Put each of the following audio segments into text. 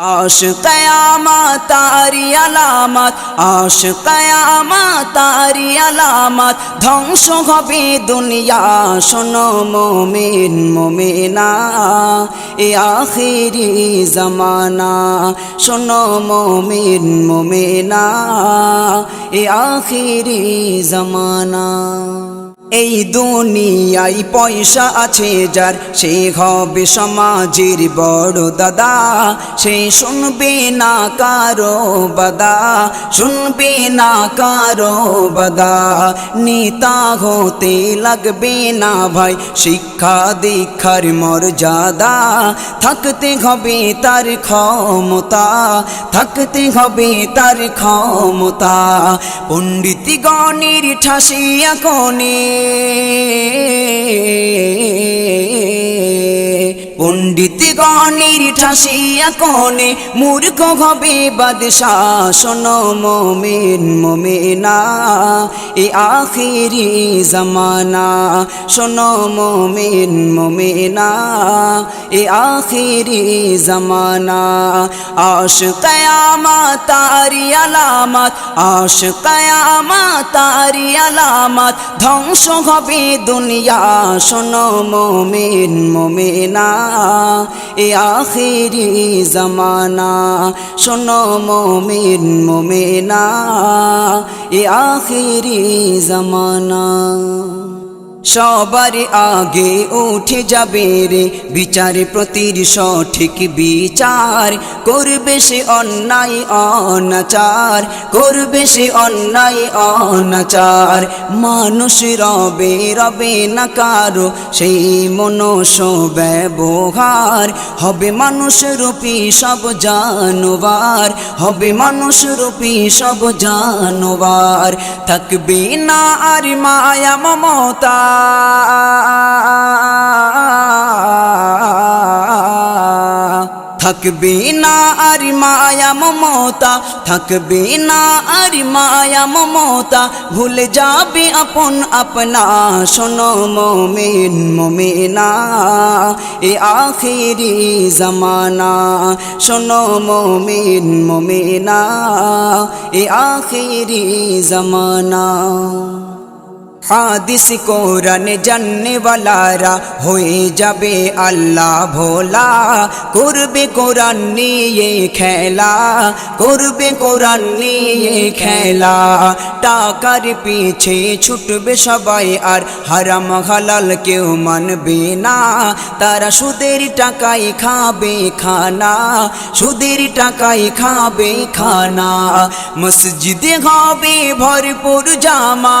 আশ কয়ামা তারি আলামত আশ কয়ামা তারি আলামত, ধ্বংস হবে দুনিয়া, শোনো মোমিন মোমিনা, এ আখিরি জমানা, শোনো মোমিন মোমিনা, এ আখিরি জমানা। এই দুনিয়ায় পয়সা আছে যার, সে হবে সমাজের বড় দাদা। সে শুনবে না কারও বাদা শুনবে না কারও বাদা নেতা হতে লাগবে না ভাই, শিক্ষা দীক্ষার মর্যাদা। থাকতে হবে তার ক্ষমতা, থাকতে হবে তার ক্ষমতা। পণ্ডিতগণের ঠাসিয়া உண்டி. পণ্ডিতগণের ঠাসিয়া কোণে মূর্খ হবে বাদশাহ। শোনো মোমিন, মোমিনা, এ আখিরি জমানা। শোনো মোমিন, মোমিনা, এ আখিরি জমানা। আশ কয়ামা তারি আলামত আশ কয়ামা তারি আলামত। ধ্বংস হবে দুনিয়া। শোনো মোমিন, মোমিনা এ আখেরি জমানা শোনো মমিন মোমেনা এ আখেরি জমানা। সবার আগে উঠে যাবে রে বিচারে প্রতির সঠিক বিচার। করবে সে অন্যায়, অনাচার। করবে সে অন্যায়, অনাচার। মানুষ রবে রবে না কারও সেই মনস ব্যবহার হবে মানুষ রূপী সব জানোবার হবে মানুষ রূপী সব জানোবার থাকবে না আর মায়া, মমতা। থাকবে না আর মায়া মমতা থাকবে না আর মায়া মমতা, ভুলে যাবে আপন আপনা, শোনো মোমিন মোমিনা, এ আখিরি জমানা, শোনো মোমিন মোমিনা, এ আখিরি জমানা। হাদিস কোরআন জাননে ওয়ালারা হয়ে যাবে আল্লাহ ভোলা। করবে কোরআন নিয়ে খেলা, করবে কোরআন নিয়ে খেলা। টাকার পিছে ছুটবে সবাই আর হারাম হালাল কেউ মানবে না। তারা সুদের টাকাই খাবে খানা, সুদের টাকাই খাবে খানা। মসজিদে হবে ভরপুর জামা।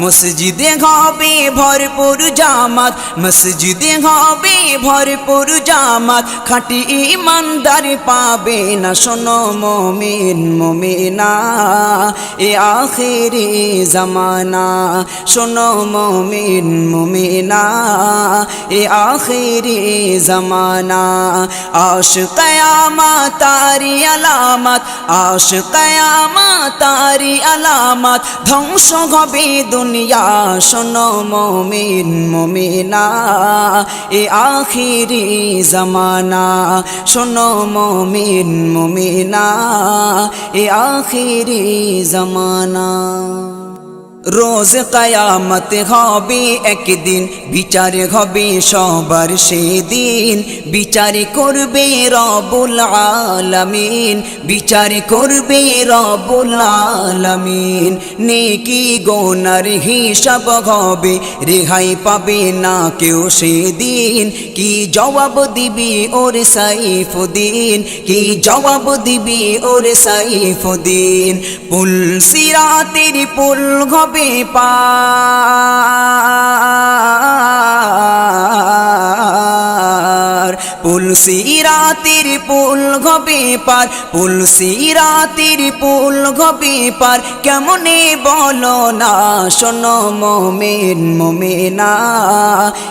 মসজিদে হবে ভরপুর জামাত, মসজিদে হবে ভরপুর জামাত। খাটি ইমানদার পাবে না, শোনো মমিন, মমিনা। এ আখেরি জামানা, শোনো মমিন, মমিনা। এ আখেরি জামানা আশ কয়ামা তারি আলামত আশ কয়ামা তারি আলামত। ধ্বংস হবে দুনিয়া শোনো মমিন মমিনা। এ আখিরি জমানা শোনো মমিন মমিনা। এ আখিরি জমানা। রোজ কয়ামত হবে একদিন, বিচার হবে সবার সেদিন। বিচার করবে রবুল আলামিন, বিচার করবে রবুল আলামিন। নেকি গোনার হিসাব হবে, রেহাই পাবে না কেউ সেদিন। কি জবাব দিবি ওর সাইফুদ্দিন? কি জবাব দিবি ওর সাইফুদ্দিন? পুল সিরাতের পুল হবে পার পুল সিরাতের পুল ঘবে পার পুল সিরাতের পুল ঘবে পার। কেমনে বলো না, শোনো মোমেন, মোমেনা,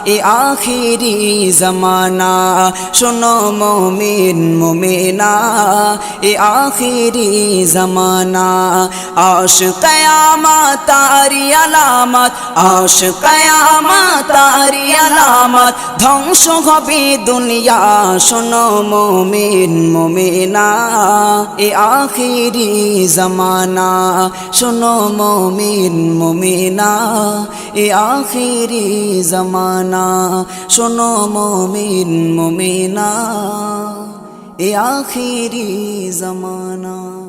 এ আখিরি জমানা। শোনো মোমেন, মোমেনা, এ আখিরি জমানা। আশ কয়ামা তারি আলামত আশ কয়ামা তারি কেয়ামাত ধ্বংস হবে দুনিয়া, শোনো মমিন, মমিনা, এ আখিরি জমানা। শোনো মমিন, মমিনা, এ আখিরি জমানা। শোনো মমিন, মমিনা, এ আখিরি জমানা।